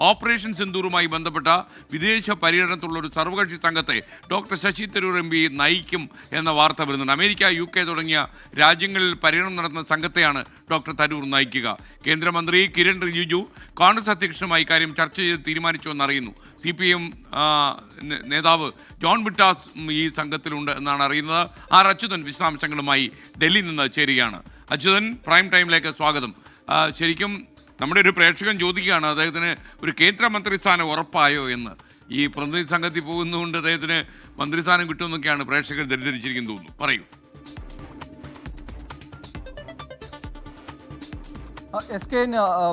Operation സിന്ദൂറുമായി ബന്ധപ്പെട്ട വിദേശ പര്യടനത്തിലുള്ള ഒരു സർവകക്ഷി സംഘത്തെ doctor Shashi Tharoor M P നയിക്കും എന്ന വാർത്ത വരുന്നുണ്ട്. അമേരിക്ക യു കെ തുടങ്ങിയ രാജ്യങ്ങളിൽ പര്യടനം നടത്തുന്ന സംഘത്തെയാണ് ഡോക്ടർ തരൂർ നയിക്കുക. കേന്ദ്രമന്ത്രി കിരൺ റിജിജു കോൺഗ്രസ് അധ്യക്ഷനുമായി കാര്യം ചർച്ച ചെയ്ത് തീരുമാനിച്ചുവെന്നറിയുന്നു സി പി എം നേതാവ് ജോൺ വിട്ടാസ് ഈ സംഘത്തിലുണ്ട് എന്നാണ് അറിയുന്നത്. ആർ അച്യുതൻ വിശദാംശങ്ങളുമായി ഡൽഹിയിൽ നിന്ന് ചേരുകയാണ്. അച്യുതൻ പ്രൈം ടൈമിലേക്ക് സ്വാഗതം. ശരിക്കും നമ്മുടെ ഒരു പ്രേക്ഷകൻ ചോദിക്കുകയാണ് അദ്ദേഹത്തിന് ഒരു കേന്ദ്രമന്ത്രി സ്ഥാനം ഉറപ്പായോ എന്ന്. ഈ പ്രതിനിധി സംഘത്തിൽ പോകുന്നതുകൊണ്ട് അദ്ദേഹത്തിന് മന്ത്രിസ്ഥാനം കിട്ടുമെന്നൊക്കെയാണ് പ്രേക്ഷകർ തെറ്റിദ്ധരിച്ചിരിക്കുന്നു തോന്നുന്നു. പറയൂ. എസ് കെ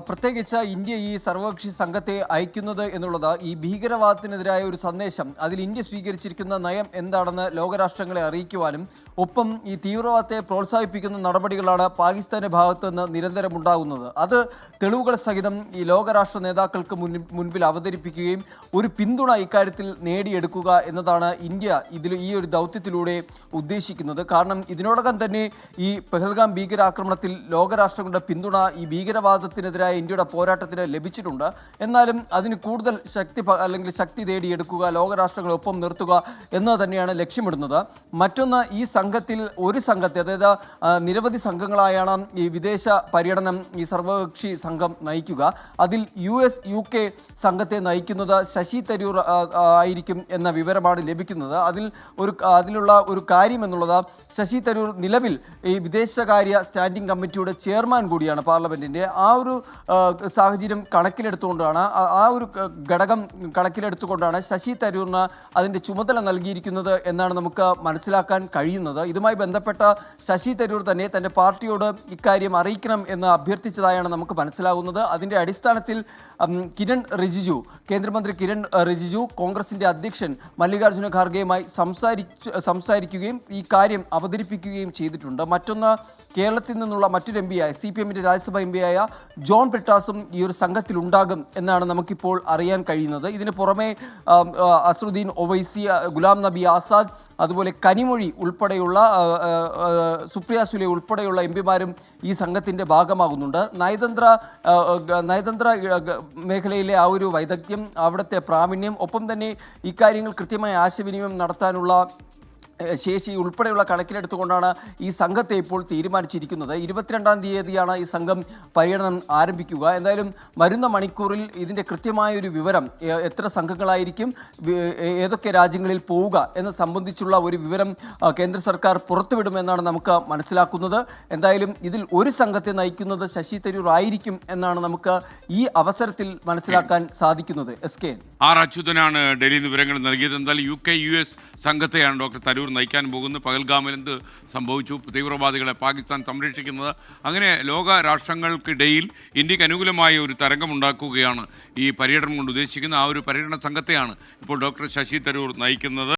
പ്രത്യേകിച്ച് ഇന്ത്യ ഈ സർവകക്ഷി സംഘത്തെ അയക്കുന്നത് എന്നുള്ളത് ഈ ഭീകരവാദത്തിനെതിരായ ഒരു സന്ദേശം അതിൽ ഇന്ത്യ സ്വീകരിച്ചിരിക്കുന്ന നയം എന്താണെന്ന് ലോകരാഷ്ട്രങ്ങളെ അറിയിക്കുവാനും ഒപ്പം ഈ തീവ്രവാദത്തെ പ്രോത്സാഹിപ്പിക്കുന്ന നടപടികളാണ് പാകിസ്ഥാന്റെ ഭാഗത്തു നിന്ന് നിരന്തരം ഉണ്ടാകുന്നത് അത് തെളിവുകൾ സഹിതം ഈ ലോകരാഷ്ട്ര നേതാക്കൾക്ക് മുൻപിൽ അവതരിപ്പിക്കുകയും ഒരു പിന്തുണ ഇക്കാര്യത്തിൽ നേടിയെടുക്കുക എന്നതാണ് ഇന്ത്യ ഇതിൽ ഈ ഒരു ദൗത്യത്തിലൂടെ ഉദ്ദേശിക്കുന്നത്. കാരണം ഇതിനോടകം തന്നെ ഈ പെഹൽഗാം ഭീകരാക്രമണത്തിൽ ലോകരാഷ്ട്രങ്ങളുടെ പിന്തുണ ഈ ഭീകരവാദത്തിനെതിരായ ഇന്ത്യയുടെ പോരാട്ടത്തിന് ലഭിച്ചിട്ടുണ്ട്. എന്നാലും അതിന് കൂടുതൽ ശക്തി അല്ലെങ്കിൽ ശക്തി തേടിയെടുക്കുക ലോകരാഷ്ട്രങ്ങളെ ഒപ്പം നിർത്തുക എന്ന് തന്നെയാണ് ലക്ഷ്യമിടുന്നത്. മറ്റൊന്ന് ഈ സംഘത്തിൽ ഒരു സംഘത്തെ അതായത് നിരവധി സംഘങ്ങളായാണ് ഈ വിദേശ പര്യടനം ഈ സർവകക്ഷി സംഘം നയിക്കുക. അതിൽ യു എസ് യു കെ സംഘത്തെ നയിക്കുന്നത് ശശി തരൂർ ആയിരിക്കും എന്ന വിവരമാണ് ലഭിക്കുന്നത്. അതിൽ ഒരു അതിലുള്ള ഒരു കാര്യം എന്നുള്ളത് ശശി തരൂർ നിലവിൽ ഈ വിദേശകാര്യ സ്റ്റാൻഡിംഗ് കമ്മിറ്റിയുടെ ചെയർമാൻ കൂടിയാണ് പാർലമെന്റിന്റെ ആ ഒരു സാഹചര്യം കണക്കിലെടുത്തുകൊണ്ടാണ് ആ- ഒരു ഘടകം കണക്കിലെടുത്തുകൊണ്ടാണ് ശശി തരൂറിന് അതിന്റെ ചുമതല നൽകിയിരിക്കുന്നത് എന്നാണ് നമുക്ക് മനസ്സിലാക്കാൻ കഴിയുന്നത്. ഇതുമായി ബന്ധപ്പെട്ട ശശി തരൂർ തന്നെ തന്റെ പാർട്ടിയോട് ഇക്കാര്യം അറിയിക്കണം എന്ന് അഭ്യർത്ഥിച്ചതായാണ് നമുക്ക് മനസ്സിലാകുന്നത് അതിന്റെ അടിസ്ഥാനത്തിൽ കിരൺ റിജിജു കേന്ദ്രമന്ത്രി കിരൺ റിജിജു കോൺഗ്രസിന്റെ അധ്യക്ഷൻ മല്ലികാർജുന ഖാർഗെയുമായി സംസാരിച്ച് സംസാരിക്കുകയും ഈ കാര്യം അവതരിപ്പിക്കുകയും ചെയ്തിട്ടുണ്ട്. മറ്റൊന്ന് കേരളത്തിൽ നിന്നുള്ള മറ്റൊരു എം പിയായ സി പി എമ്മിന്റെ രാജ്യസഭ എം പിയായ ജോൺ ബ്രിട്ടാസും ഈ ഒരു സംഘത്തിൽ ഉണ്ടാകും എന്നാണ് നമുക്കിപ്പോൾ അറിയാൻ കഴിയുന്നത്. ഇതിന് പുറമെ അസറുദ്ദീൻ ഒവൈസി ഗുലാം നബി ആസാദ് അതുപോലെ കനിമൊഴി ഉൾപ്പെടെയുള്ള സുപ്രിയ സുലെ ഉൾപ്പെടെയുള്ള എം പിമാരും ഈ സംഘത്തിന്റെ ഭാഗമാകുന്നുണ്ട്. നയതന്ത്ര നയതന്ത്ര മേഖലയിലെ ആ ഒരു വൈദഗ്ധ്യം അവിടുത്തെ പ്രാവീണ്യം ഒപ്പം തന്നെ ഇക്കാര്യങ്ങൾ കൃത്യമായി ആശയവിനിമയം നടത്താനുള്ള ശേഷി ഉൾപ്പെടെയുള്ള കണക്കിലെടുത്തുകൊണ്ടാണ് ഈ സംഘത്തെ ഇപ്പോൾ തീരുമാനിച്ചിരിക്കുന്നത്. ഇരുപത്തിരണ്ടാം തീയതിയാണ് ഈ സംഘം പര്യടനം ആരംഭിക്കുക. എന്തായാലും വരുന്ന മണിക്കൂറിൽ ഇതിന്റെ കൃത്യമായ ഒരു വിവരം എത്ര സംഘങ്ങളായിരിക്കും ഏതൊക്കെ രാജ്യങ്ങളിൽ പോവുക എന്ന് സംബന്ധിച്ചുള്ള ഒരു വിവരം കേന്ദ്ര സർക്കാർ പുറത്തുവിടുമെന്നാണ് നമുക്ക് മനസ്സിലാക്കുന്നത്. എന്തായാലും ഇതിൽ ഒരു സംഘത്തെ നയിക്കുന്നത് ശശി തരൂർ ആയിരിക്കും എന്നാണ് നമുക്ക് ഈ അവസരത്തിൽ മനസ്സിലാക്കാൻ സാധിക്കുന്നത്. S K. ആർ അച്യുതനാണ് ഡൽഹിയിൽ വിവരങ്ങൾ നൽകിയത്. എന്തായാലും യു കെ യു എസ് സംഘത്തെയാണ് ഡോക്ടർ തരൂർ നയിക്കാൻ പോകുന്നു. പകൽഗാമിൽ എന്ത് സംഭവിച്ചു? തീവ്രവാദികളെ പാകിസ്ഥാൻ സംരക്ഷിക്കുന്നത്. അങ്ങനെ ലോക രാഷ്ട്രങ്ങൾക്കിടയിൽ ഇന്ത്യയ്ക്ക് അനുകൂലമായ ഒരു തരംഗമുണ്ടാക്കുകയാണ് ഈ പര്യടനം കൊണ്ട് ഉദ്ദേശിക്കുന്ന ആ ഒരു പര്യടന സംഘത്തെയാണ് ഇപ്പോൾ ഡോക്ടർ ശശി തരൂർ നയിക്കുന്നത്.